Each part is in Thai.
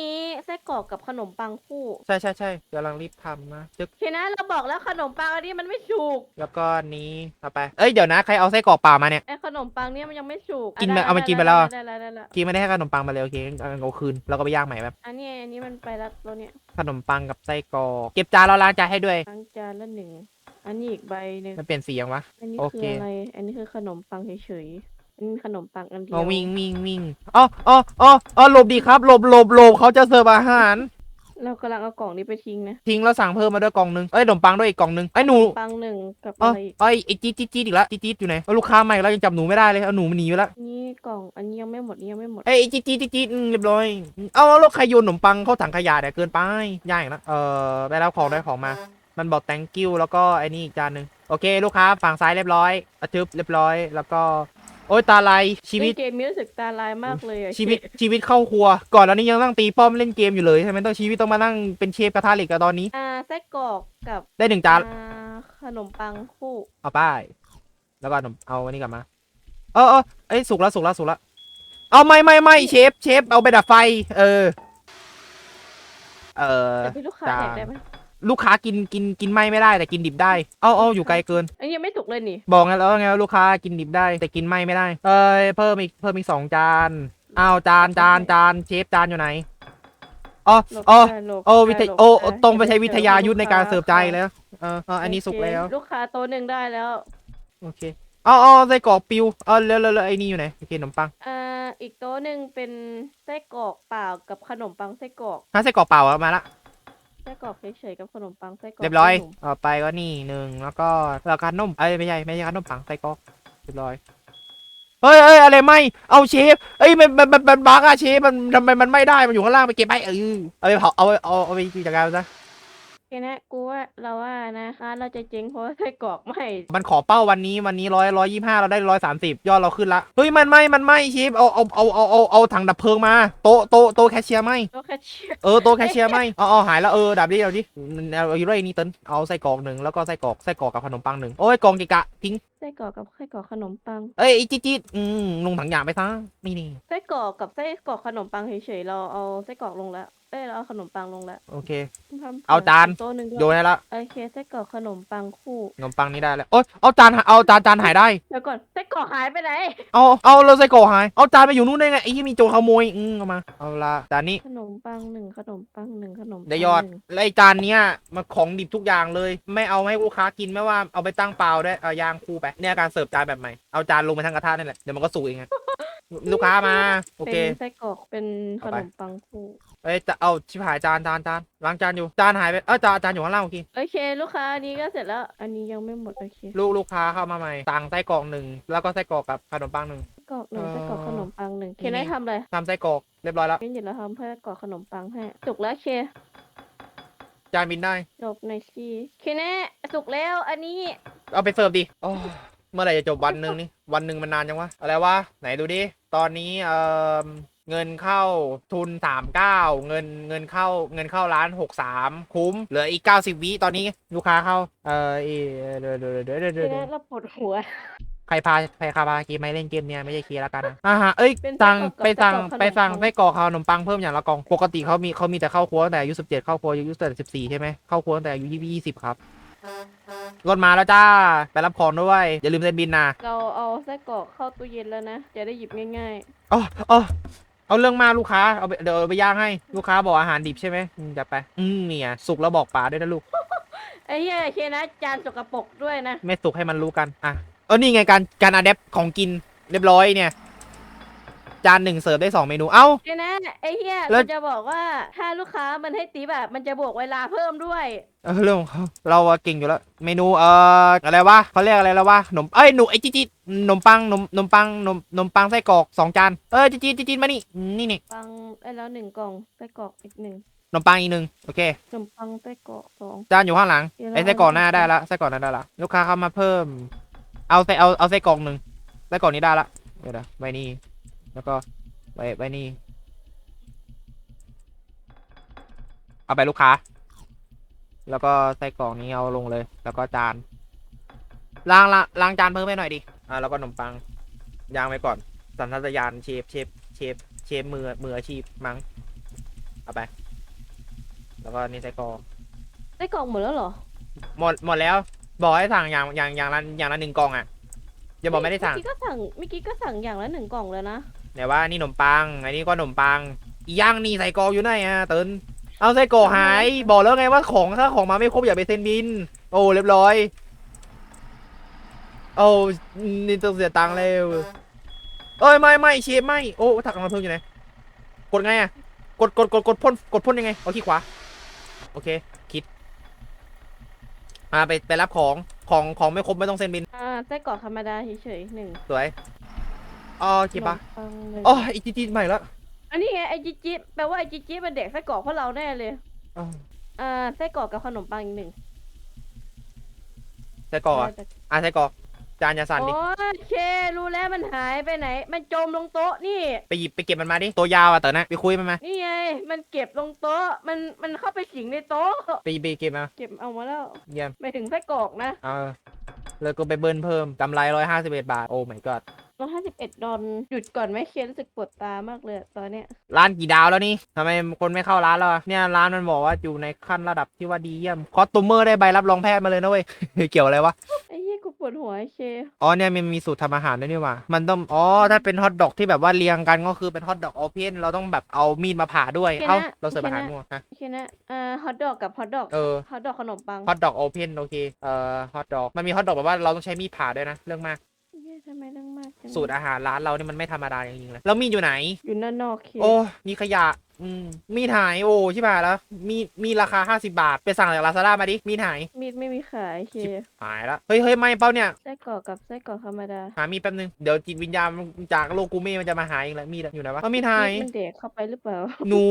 นี้ไส้กรอกกับขนมปังคู่ใช่ใช่ใช่กำลังรีบทำนะจึกโอเคนะเราบอกแล้วขนมปังอันนี้มันไม่สุกแล้วก็อันนี้เอาไป เอ้ยเดี๋ยวนะใครเอาไส้กรอกเปล่ามาเนี่ย ไอ้ขนมปังเนี่ยมันยังไม่สุกกินไปด้เอามากินไปแล้วได้แล้วได้แล้วกินไม่ได้ให้ขนมปังมาเลยโอเคเอาเอาคืนแล้วก็ไปย่างใหม่แบบอันนี้อันนี้มันไปแล้วตัวเนี้ยขนมปังกับไส้กรอกเก็บจานแล้วล้างจานให้ด้วยล้างจานละหนึ่งอันนี้อีกใบหนึ่งมันเปลี่ยนสียังวะ อันนี้โอคืเค ออะไร อันนี้คือขนมปังเฉย ๆอันนี้ขนมปังอันเดียอ๋อววิ่งวิ่งวิ่งอ๋ออ๋ออ๋ออ๋อหลบดีครับหลบหลบหลบเขาจะเสิร์ฟอาหาร เรากำลังเอากล่องนี้ไปทิ้งนะทิ้งแล้วสั่งเพิ่มมาด้วยกล่องนึงเอ้ยขนมปังด้วยอีกกล่องนึงไอ้ยหนูปังหนึ่งกับอ๋ออะไรอีกไอ้ยไอ้จี๊ดจี๊ดจี๊ดอีกแล้วจี๊ดจี๊ดอยู่ไหนเอาลูกค้าใหม่แล้วยังจับหนูไม่ได้เลยเอาหนูมันหนีไปแล้วนี่กล่องอันนี้ยังไม่หมดนี่ยังไม่หมด เอ้ยจี๊ดจี๊ดจี๊ดจี๊ดอืมเรียบร้อยเอาแล้วใครโยนขนมปังเข้าถังขยะเนี่ยเกินไปย่างอีกแล้วเออได้แล้วของได้ของมา มันบอก thank you แล้วก็ไอ้นี่อีกจานหนึ่งโอเค ลูกค้าฝั่งซ้ายเรียบร้อยอะทึบเรียบร้อย แล้วก็ โอ้ยตาลายชีวิตเล่นเกมมีรู้สึกตาลายมากเลยอะชีวิตชีวิตเข้าครัว ก่อนแล้วนี้ยังต้องตีป้อมเล่นเกมอยู่เลยทำไมต้องชีวิตต้องมานั่งเป็นเชฟกระทะเหล็กกับตอนนี้ อ่าไส้กรอกกับได้หนึ่งจานอ่าขนมปังคู่เอาไป้ายแล้วก็เอาเอาอันนี้กลับมา เออเออเอ้ยสุกแล้วสุกแล้วสุกแล้วเอาไม่ไม่ไม่เชฟเชฟเอาไปดับไฟ เออ เออ แต่พี่ลูกค้าจ้าแดกได้ไหม ลูกค้ากินกินกินไม่ไม่ได้แต่กินดิบได้ เอาเอาอยู่ไกลเกิน อันนี้ยังไม่สุกเลยนี่ บอกไงแล้วไงว่าลูกค้ากินดิบได้ แต่กินไม่ไม่ได้ เอ้ยเพิ่มอีกเพิ่มอีกสองจานอ้าวจานจานจานเชฟจานอยู่ไหนอ๋อหลบอ๋อได้หลบโอ้วิทได้ยหลบโอ้ได้ตรงไปใช้เดี๋วิวทยายุทธในการลูค้เสิร์ฟใจแล้วเออเอออันนี้สุกแล้วโอเคลูกค้าโต๊ะหนึ่งได้แล้วโอเคอ๋ออ๋อไส้กรอกปิวเออแล้วแล้วแล้วไอ้นี่อยู่ไหนโอเคขนมปังอ่าอีกโต๊ะหนึ่งเป็นไส้กรอกเปล่ากับขนมปังไส้กรอกถ้าไส้กรอกเปล่าอะมาละ ไส้กรอกเฉยๆกับขนมปังไส้กรอกเรียบร้อย ขนมต่อไปก็นี่หนึ่งแล้วก็แล้วการนมเอ้ยไม่ใช่ไม่ใช่การนมปังไส้กรอกเรียบร้อย เฮ้ยเอ้ยอะไรไม่เอาเชฟเอ้ยมันมันมันมันบั๊กอะเชฟมันทำไมมันไม่ได้มันอยู่ข้างล่างไปเก็บไปเออเอาไปเผาเอาเอาเอาไปจัดการมันซะโอเค นะกูว่าเราว่านะร้านเราจะเจ๊งเพราะว่าไส้กรอกไม่มันขอเป้าวันนี้วันนี้ร้อยร้อยยี่ห้าเราได้ร้อยสามสิบยอดเราขึ้นละเฮ้ยมันไม่มันไม่เชฟเอาเอาเอาเอาเอาเอาถังดับเพลิงมาโต๊ะโต๊ะโต๊ะแคชเชียร์ไม่ก็แค่เชียร์เออโต๊ะแคชเชียร์ไม่เอาเอาหายแล้วเออดับดิดับดิเอาเอาอยู่ไรนี่เติ้ลเอาไส้กรอกหนึ่งแล้วก็ไส้กรอกไส้กรอกกับขนมปังหนึ่งโอ้ยกองกิกะทิ้งไส้กรอกกับไส้กรอกขนมปังเอ้ยไอ้จี๊ดจี๊ดอืมลงถังยางไปซะนี่นี่ไส้กรอกกับไส้กรอกขนมปังเฉยๆเราเอาไส้กรอกลงแล้วเอ้ยเราเอาขนมปังลงแล้วโอเค ทำเอาจาน โต๊ะหนึ่งด้วยโยนให้ละโอเคไส้กรอกขนมปังคู่ขนมปังนี้ได้แล้วโอ๊ยเอาจานหาเอาจานจานหายได้เดี๋ยวก่อนไส้กรอกหายไปไหนเอาเอาเราไส้กรอกหายเอาจานไปอยู่นู่นได้ไงไอ้ที่มีโจรขโมยอืมเอามาเอาละจานนี้ ขนมปังหนึ่งขนมปังหนึ่งขนมปังได้ยอดหนึ่งแล้วไอ้จานเนี้ยมันของดิบทุกอย่างเลย ไม่เอาให้ลูกค้ากินไม่ว่าเอาไปตั้งเปล่าได้วยเอาย่างคู่ไปเนี่ยการเสิร์ฟจานแบบใหม่ เอาจานลงไปทั้งกระทะนี่แหละ เดี๋ยวมันก็สุกเองไงลูกค้ามา โอเค เป็นไส้กรอกเป็นขเอานไปมปังคู่เอ้ยจะเอาชิบหายจานจานจานล้างจานอยู่จานหายไปเออจานจานอยู่ข้างล่างโอเคโอเค ลูกค้าอันนี้ก็เสร็จแล้ว อันนี้ยังไม่หมดโอเคลูกลูกค้าเข้ามาใหม่สั่งไส้กรอกหนึ่งแล้วก็ไส้กรอกกับขนมปังหนึ่งไส้กรอกหนึ่งเอ่อไส้กรอกขนมปังหนึ่งเคนี่ได้ทำเลยทำไส้กรอกเรียบร้อยแล้วเป็นเดี๋ยวเราทำเพื่อกรอกขนมปังให้สุกแล้วเคจานบินได้จบในอยชีเคแน่สุกแล้วอันนี้ เอาไปเสิร์ฟดิโอ้เมื่อไหร่จะจบวันหนึ่งนี่ วันหนึ่งมันนานจังวะ อะไรวะ ไหนดูดิ ตอนนี้เอ่อเงินเข้าทุนสามเก้าเงินเงินเข้าเงินเข้าร้านหกสามคุ้ม เหลืออีกเก้าสิบวิตอนนี้ลูกค้าเข้า เออเออเดี๋ยวเดี๋ยวเดี๋ยวเดี๋ยวเคเดี๋ยวเราปวดหัว ใครพาใครพาเกมไม่เล่นเกมเนี่ยไม่ใช่เคแล้วกันนะอ่าฮะเอ้ยเป็นสั่งไปสั่งไปสั่งไส้กรอกขานมปังเพิ่มอย่างละกล่อง ปกติเขามีเขามีแต่เข้าครัวแต่อายุสิบเจ็ดเข้าครัวอายุแต่สิบสี่ใช่ไหมเข้าครัวแต่อายุยี่สิบครับ รถมาแล้วจ้า ไปรับของด้วย อย่าลืมเซ็นบินนะเราเอาไส้กรอกเข้าตู้เย็นแล้วนะ จะได้หยิบง่ายอ๋ออ๋อเอาเรื่องมากลูกค้า เอาไปเดี๋ยวเอาไปย่างให้ ลูกค้าบอกอาหารดิบใช่ไหมอืมจะไป อืมเนี่ย สุกแล้วบอกป๋าด้วยนะลูก ๆ ไอ้เหี้ยเคนะจานสกปรกด้วยนะ ไม่สุกให้มันรู้กัน อะ เออ นี่ไงการการอะแดปของกินเรียบร้อยเนี่ย จานหนึ่งเสิร์ฟได้สองเมนูเอ้าเคนะไอ้เหี้ยแล้วเราจะบอกว่าถ้าลูกค้ามันให้ตีแบบมันจะบวกเวลาเพิ่มด้วย เออเรื่องของเขาเราอะเก่งอยู่แล้ว เมนูเอ่ออะไรวะเขาเรียกอะไรแล้ววะขนมเอ้ยหนูไอ้จิจิขนมปังนมนมปังนมนมปังไส้กรอกสองจานเออจิจิจิจิมานี่นี่นี่ปังได้แล้วหนึ่งกล่องไส้กรอกอีกหนึ่งขนมปังอีกหนึ่งโอเค ขนมปังไส้กรอกสอง จานอยู่ข้างหลังเดี๋ยวเราไอ้ไส้กรอกหน้าเอา ได้ละไส้กรอกหน้าได้ละลูกค้าเข้ามาเพิ่ม เอาไส้เอาเอาไส้กรอกหนึ่งไส้กรอกนี้ได้ละเดี๋ยวนะไว้นี่ แล้วก็ไว้ไว้นี่ เอาไปลูกค้า แล้วก็ไส้กรอกนี้เอาลงเลย แล้วก็จานล้างละล้างจานเพิ่มให้หน่อยดิ อ่าแล้วก็ขนมปังย่างไว้ก่อน สัญชาตญาณเชฟเชฟเชฟเชฟมือมืออาชีพมั้ง เอาไป แล้วก็นี่ไส้กรอกไส้กรอกหมดแล้วเหรอ หมดหมดแล้ว บอกให้สั่งอย่างอย่างอย่างละอย่างละหนึ่งกล่องอะอย่าบอกไม่ได้สั่ง เมื่อกี้ก็สั่งเมื่อกี้ก็สั่งอย่างละหนึ่งกล่องแล้วนะ ไหนว่านี่ขนมปัง อันนี้ก็ขนมปังอีย่างนี่ใส่กรอกอยู่ไหนอะเตินเอาใส่กรอกหาย บอกแล้วไงว่าของถ้าของมาไม่ครบอย่าไปเซ็นบิน โอ้เรียบร้อย โอ้นี่ต้องเสียตังค์แล้วเอ้ยไม่ไม่เชฟไม่โอ้ถักมาเพิ่มอยู่ไหนกดไงอะกดกดกดกดพ่นกดพ่นยังไงเอาขี้ขวา โอเค คิดอ่าไปไปรับของของของไม่ครบไม่ต้องเซ็นบิน อ่าไส้กรอกธรรมดาเฉยๆหนึ่งสวย อ๋อคิดปะขนมปังหนึ่งอ๋ออีกจีจีใหม่แล้วอันนี้ไงไอจิจิแปลว่าไอจิจิมันเด็กไส้กรอกเพราะเราแน่เลยอ๋ออ่าไส้กรอกกับขนมปังอีกหนึ่งใส่กรอกอะอะใส่กรอกจานอย่าสั่นดิ โอเครู้แล้วมันหายไปไหน มันจมลงโต๊ะนี่ ไปหยิบไปเก็บมันมาดิ ตัวยาวอะเต๋อนะ ไปคุยมันมานี่ไง มันเก็บลงโต๊ะ มันมันเข้าไปสิงในโต๊ะ ไปไปเก็บมา เก็บเอามาแล้วเยี่ยมไปถึงไส้กรอกนะ เออแล้วก็ไปเบิ้ลเพิ่มกำไรร้อยห้าสิบเอ็ดบาท โอ้ my god ร้อยห้าสิบเอ็ดดอลหยุดก่อนไหมเคียนรู้สึกปวดตามากเลยอะตอนเนี้ยร้านกี่ดาวแล้วนี่ทำไมคนไม่เข้าร้านแล้วอะเนี่ยร้านมันบอกว่าอยู่ในขั้นระดับที่ว่าดีเยี่ยมคอสตูมเมอร์ได้ใบรับรองแพทย์มาเลยนะเว้ย เกี่ยวอะไรวะ ไอ้เหี้ยกูปวดหัวไอ้เคอ๋อเนี่ยมันมีสูตรทำอาหารด้วยนี่หว่ามันต้องอ๋อถ้าเป็นฮอทดอกที่แบบว่าเรียงกันก็คือเป็นฮอทดอกโอเพนเราต้องแบบเอามีดมาผ่าด้วยเอ้าเราเสิร์ฟอาหารมั่วฮะโอเคนะอ่าฮอทดอกกับฮอทดอกเออฮอทดอกขนมปังฮอทดอกโอเพนโอเคเอ่อฮอทดอกมันมีฮอทดอกแบบว่าเราต้องใช้มีดผ่าด้วยนะเรื่องมากเหี้ยทำ ไมเรื่องมากจังสูตรอาหารร้านเรานี่มันไม่ธรรมดาจริงๆเลยแล้วมีดอยู่ไหน อยู่ด้านนอกเคโอ้ มีขยะอืมมีดหายโอ้ชิบหายแล้ว มีมีราคา50บาท ไปสั่งจากลาซาด้ามาดิ มีดหายมีดไม่มีขายเคหายแล้วเฮ้ยเฮ้ยไม่เป้าเนี่ย ไส้กรอกกับไส้กรอกธรรมดาหามีดแป๊บนึง เดี๋ยวจิตวิญญาณจากโลกกูเม่มันจะมาหาเองแหละมีดอะอยู่ไหนวะเอามีดหาย มีดมันเด็กเข้าไปหรือเปล่า หนู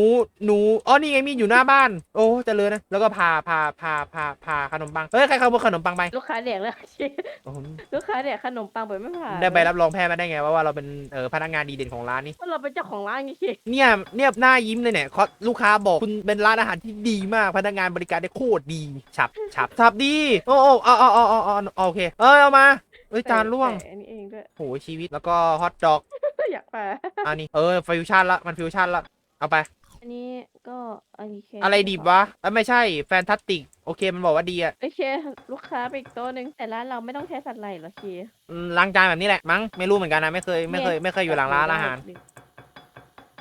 หนูอ๋อนี่ไงมีดอยู่หน้าบ้าน โอ้เจริญนะ แล้วก็พาพาพาพาพาขนมปังเฮ้ยใครขโมยขนมปังไปลูกค้าเด็กแล้วเคโอ้โหลูกค้าเด็กขนมปังไปไม่ผ่านได้ใบรับรองแพทย์มาได้ไงว่าว่าเราเป็นเออพนักงานดีเด่นของร้านนี้เพราะเราเป็นเจ้าของร้านไงเคเนี่ยเนี่ยหน้ายิ้มเลยเนี่ยเขาลูกค้าบอกคุณเป็นร้านอาหารที่ดีมากพนักงานบริการได้โคตรดีฉับฉับฉับดีโอ้โอ้เอาเอาเอาเอาเอาเอาโอเค เอ้ยเอามาเอ้ยจานล่วงใส่อันนี้เองด้วย โหชีวิตแล้วก็ฮอทดอกอยากไปอันนี้เออฟิวชั่นละมันฟิวชั่นละเอาไป อันนี้ก็อันนี้เคอะไรดิบวะเอ้ยไม่ใช่แฟนตาสติกโอเคมันบอกว่าดีอะโอเค ลูกค้าไปอีกโต๊ะหนึ่งแต่ร้านเราไม่ต้องใช้สัตว์ไหลหรอเคอืมล้างจานแบบนี้แหละมั้งไม่รู้เหมือนกันนะไม่เคยไม่เคยไม่เคยอยู่หลังร้านอาหาร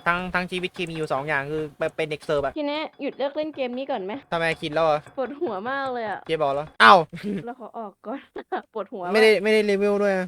ทั้งทั้งชีวิตเคมีอยู่สองอย่างคือเป็นเด็กเสิร์ฟอะทีนี้หยุดเลิกเล่นเกมนี้ก่อนไหมทำไมคิดแล้วอะปวดหัวมากเลยอะเจ๊บอกแล้วอ้าวเราขอออกก่อนปวดหัวไม่ได้ไม่ได้เลเวลด้วยอะ